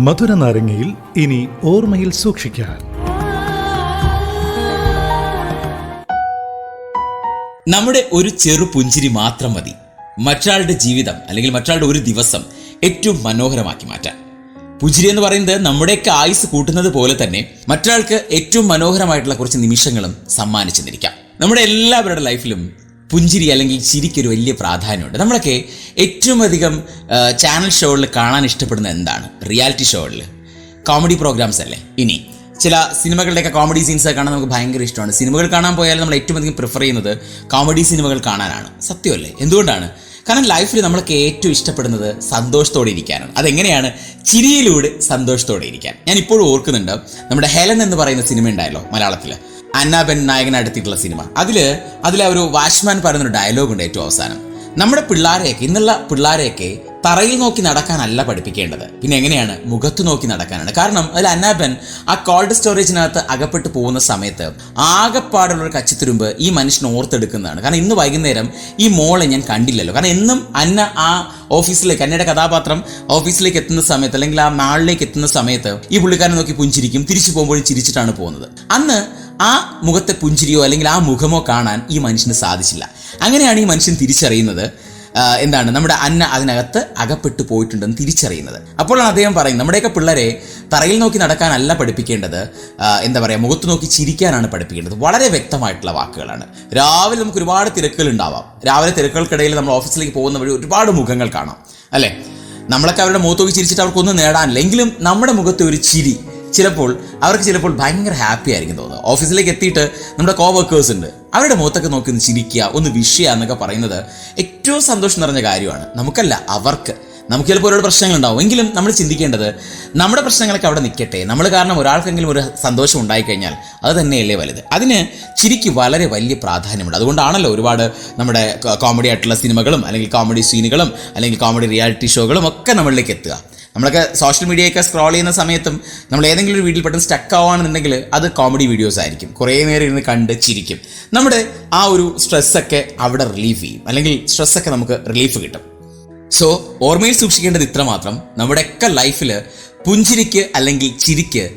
മധുര നാരങ്ങയിൽ ഇനി ഓർമ്മയിൽ സൂക്ഷിക്കാൻ. നമ്മുടെ ഒരു ചെറു പുഞ്ചിരി മാത്രം മതി. മറ്റാളുടെ ജീവിതം അല്ലെങ്കിൽ മറ്റാളുടെ ഒരു ദിവസം ഏറ്റവും മനോഹരമാക്കി മാറ്റാൻ. പുഞ്ചിരി എന്ന് പറയുന്നത് നമ്മുടെയൊക്കെ ആയുസ് കൂട്ടുന്നത് പോലെ തന്നെ മറ്റൊരാൾക്ക് ഏറ്റവും മനോഹരമായിട്ടുള്ള കുറച്ച് നിമിഷങ്ങളും സമ്മാനിച്ചെന്നിരിക്കാം നമ്മുടെ എല്ലാവരുടെ ലൈഫിലും പുഞ്ചിരി അല്ലെങ്കിൽ ചിരിക്കൊരു വലിയ പ്രാധാന്യമുണ്ട്. നമ്മളൊക്കെ ഏറ്റവും അധികം ചാനൽ ഷോകളിൽ കാണാൻ ഇഷ്ടപ്പെടുന്ന എന്താണ്? റിയാലിറ്റി ഷോകളിൽ കോമഡി പ്രോഗ്രാംസ് അല്ലേ? ഇനി ചില സിനിമകളുടെയൊക്കെ കോമഡി സീൻസ് കാണാൻ നമുക്ക് ഭയങ്കര ഇഷ്ടമാണ്. സിനിമകൾ കാണാൻ പോയാൽ നമ്മൾ ഏറ്റവും അധികം പ്രിഫർ ചെയ്യുന്നത് കോമഡി സിനിമകൾ കാണാനാണ്. സത്യമല്ലേ? എന്തുകൊണ്ടാണ്? കാരണം ലൈഫിൽ നമ്മളൊക്കെ ഏറ്റവും ഇഷ്ടപ്പെടുന്നത് സന്തോഷത്തോടെ ഇരിക്കാനാണ്. അതെങ്ങനെയാണ്? ചിരിയിലൂടെ സന്തോഷത്തോടെ ഇരിക്കാൻ. ഞാൻ ഇപ്പോഴും ഓർക്കുന്നുണ്ട് നമ്മുടെ ഹെലൻ എന്ന് പറയുന്ന സിനിമ ഉണ്ടായല്ലോ മലയാളത്തിൽ അന്നാബെൻ നായകനടുത്തിട്ടുള്ള സിനിമ. അതിൽ അതിലെ ഒരു വാച്ച്മാൻ പറയുന്നൊരു ഡയലോഗ് ഉണ്ട് ഏറ്റവും അവസാനം. നമ്മുടെ പിള്ളാരെയൊക്കെ ഇന്നുള്ള പിള്ളാരെയൊക്കെ തറയിൽ നോക്കി നടക്കാനല്ല പഠിപ്പിക്കേണ്ടത്. പിന്നെ എങ്ങനെയാണ്? മുഖത്ത് നോക്കി നടക്കാനാണ്. കാരണം അതിൽ അന്നാബൻ ആ കോൾഡ് സ്റ്റോറേജിനകത്ത് അകപ്പെട്ട് പോകുന്ന സമയത്ത് ആകെപ്പാടുള്ള ഒരു കച്ചിത്തുരുമ്പ് ഈ മനുഷ്യൻ ഓർത്തെടുക്കുന്നതാണ്. കാരണം ഇന്ന് വൈകുന്നേരം ഈ മോളെ ഞാൻ കണ്ടില്ലല്ലോ. കാരണം എന്നും അന്ന ആ ഓഫീസിലേക്ക് അന്നയുടെ കഥാപാത്രം ഓഫീസിലേക്ക് എത്തുന്ന സമയത്ത് അല്ലെങ്കിൽ ആ മാളിലേക്ക് എത്തുന്ന സമയത്ത് ഈ പുള്ളിക്കാരനെ നോക്കി പുഞ്ചിരിക്കും തിരിച്ചു പോകുമ്പോഴും ചിരിച്ചിട്ടാണ് പോകുന്നത്. അന്ന് ആ മുഖത്തെ പുഞ്ചിരിയോ അല്ലെങ്കിൽ ആ മുഖമോ കാണാൻ ഈ മനുഷ്യന് സാധിച്ചില്ല. അങ്ങനെയാണ് ഈ മനുഷ്യൻ തിരിച്ചറിയുന്നത്. എന്താണ്? നമ്മുടെ അന്ന അതിനകത്ത് അകപ്പെട്ടു പോയിട്ടുണ്ടെന്ന് തിരിച്ചറിയുന്നത്. അപ്പോഴാണ് അദ്ദേഹം പറയുന്നത് നമ്മുടെയൊക്കെ പിള്ളേരെ തറയിൽ നോക്കി നടക്കാനല്ല പഠിപ്പിക്കേണ്ടത്. എന്താ പറയുക മുഖത്ത് നോക്കി ചിരിക്കാനാണ് പഠിപ്പിക്കേണ്ടത്. വളരെ വ്യക്തമായിട്ടുള്ള വാക്കുകളാണ്. രാവിലെ നമുക്ക് ഒരുപാട് തിരക്കുകൾ ഉണ്ടാവാം. രാവിലെ തിരക്കുകൾക്കിടയിൽ നമ്മൾ ഓഫീസിലേക്ക് പോകുന്ന വഴി ഒരുപാട് മുഖങ്ങൾ കാണാം. അല്ലേ? നമ്മളൊക്കെ അവരുടെ മുഖത്ത് നോക്കി ചിരിച്ചിട്ട് അവർക്കൊന്നും നേടാനില്ല. എങ്കിലും നമ്മുടെ മുഖത്ത് ഒരു ചിരി ചിലപ്പോൾ അവർക്ക് ചിലപ്പോൾ ഭയങ്കര ഹാപ്പി ആയിരിക്കും തോന്നുന്നത്. ഓഫീസിലേക്ക് എത്തിയിട്ട് നമ്മുടെ കോ വർക്കേഴ്സ് ഉണ്ട്. അവരുടെ മുഖത്തൊക്കെ നോക്കി ഒന്ന് ചിരിക്കുക ഒന്ന് വിഷയ എന്നൊക്കെ പറയുന്നത് ഏറ്റവും സന്തോഷം നിറഞ്ഞ കാര്യമാണ്. നമുക്കല്ല അവർക്ക്. നമുക്ക് ചിലപ്പോൾ ഒരുപാട് പ്രശ്നങ്ങളുണ്ടാവും. എങ്കിലും നമ്മൾ ചിന്തിക്കേണ്ടത് നമ്മുടെ പ്രശ്നങ്ങളൊക്കെ അവിടെ നിൽക്കട്ടെ. നമ്മൾ കാരണം ഒരാൾക്കെങ്കിലും ഒരു സന്തോഷം ഉണ്ടായിക്കഴിഞ്ഞാൽ അത് തന്നെയല്ലേ വലുത്. അതിന് ചിരിക്ക് വളരെ വലിയ പ്രാധാന്യമുണ്ട്. അതുകൊണ്ടാണല്ലോ ഒരുപാട് നമ്മുടെ കോമഡി ആയിട്ടുള്ള സിനിമകളും അല്ലെങ്കിൽ കോമഡി സീനുകളും അല്ലെങ്കിൽ കോമഡി റിയാലിറ്റി ഷോകളും ഒക്കെ നമ്മളിലേക്ക് എത്തുക. നമ്മളൊക്കെ സോഷ്യൽ മീഡിയയൊക്കെ സ്ക്രോൾ ചെയ്യുന്ന സമയത്തും നമ്മൾ ഏതെങ്കിലും ഒരു വീട്ടിൽ പെട്ടെന്ന് സ്റ്റക്ക് ആവുകയാണെന്നുണ്ടെങ്കിൽ അത് കോമഡി വീഡിയോസ് ആയിരിക്കും. കുറേ നേരം ഇരുന്ന് കണ്ട് ചിരിക്കും. നമ്മുടെ ആ ഒരു സ്ട്രെസ്സൊക്കെ അവിടെ റിലീഫ് ചെയ്യും. അല്ലെങ്കിൽ സ്ട്രെസ്സൊക്കെ നമുക്ക് റിലീഫ് കിട്ടും. സോ ഓർമ്മയിൽ സൂക്ഷിക്കേണ്ടത് ഇത്ര മാത്രം നമ്മുടെയൊക്കെ ലൈഫിൽ പുഞ്ചിരിക്ക് അല്ലെങ്കിൽ ചിരിക്ക്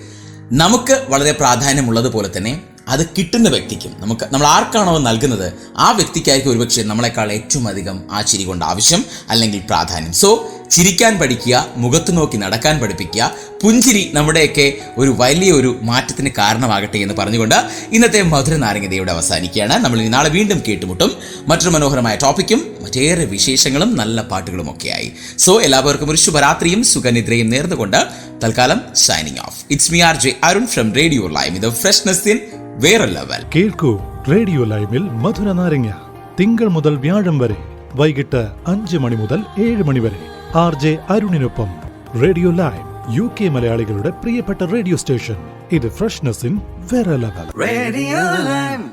നമുക്ക് വളരെ പ്രാധാന്യമുള്ളതുപോലെ തന്നെ അത് കിട്ടുന്ന വ്യക്തിക്കും നമുക്ക് നമ്മൾ ആർക്കാണോ നൽകുന്നത് ആ വ്യക്തിക്കായിരിക്കും ഒരുപക്ഷെ നമ്മളെക്കാൾ ഏറ്റവും അധികം ആ ചിരി കൊണ്ട് ആവശ്യം അല്ലെങ്കിൽ പ്രാധാന്യം. സോ ചിരിക്കാൻ പഠിക്കുക മുഖത്ത് നോക്കി നടക്കാൻ പഠിപ്പിക്കുക പുഞ്ചിരി നമ്മുടെയൊക്കെ ഒരു വലിയ ഒരു മാറ്റത്തിന് കാരണമാകട്ടെ എന്ന് പറഞ്ഞുകൊണ്ട് ഇന്നത്തെ മധുര നാരങ്ങതയോടെ അവസാനിക്കുകയാണ്. നമ്മൾ ഇനി നാളെ വീണ്ടും കേട്ടുമുട്ടും. മറ്റൊരു മനോഹരമായ ടോപ്പിക്കും മറ്റേറെ വിശേഷങ്ങളും നല്ല പാട്ടുകളും ഒക്കെയായി സോ എല്ലാവർക്കും ഒരു ശുഭരാത്രിയും സുഖനിദ്രയും നേർന്നുകൊണ്ട് തൽക്കാലം signing off it's me R J Arun from radio lime ഇത് ഫ്രഷ്നസ് ഇൻ വേറെ ലെവൽ കേൾക്കൂ റേഡിയോ ലൈമിൽ മധുര നാരങ്ങ. തിങ്കൾ മുതൽ വ്യാഴം വരെ. വൈകിട്ട് അഞ്ച് മണി മുതൽ ഏഴ് മണി വരെ. ആർ ജെ അരുണിനൊപ്പം റേഡിയോ ലൈവ് യു കെ മലയാളികളുടെ പ്രിയപ്പെട്ട റേഡിയോ സ്റ്റേഷൻ ഇത് ഫ്രഷ്നെസ് ഇൻ വേറെ ലെവൽ റേഡിയോ Lime.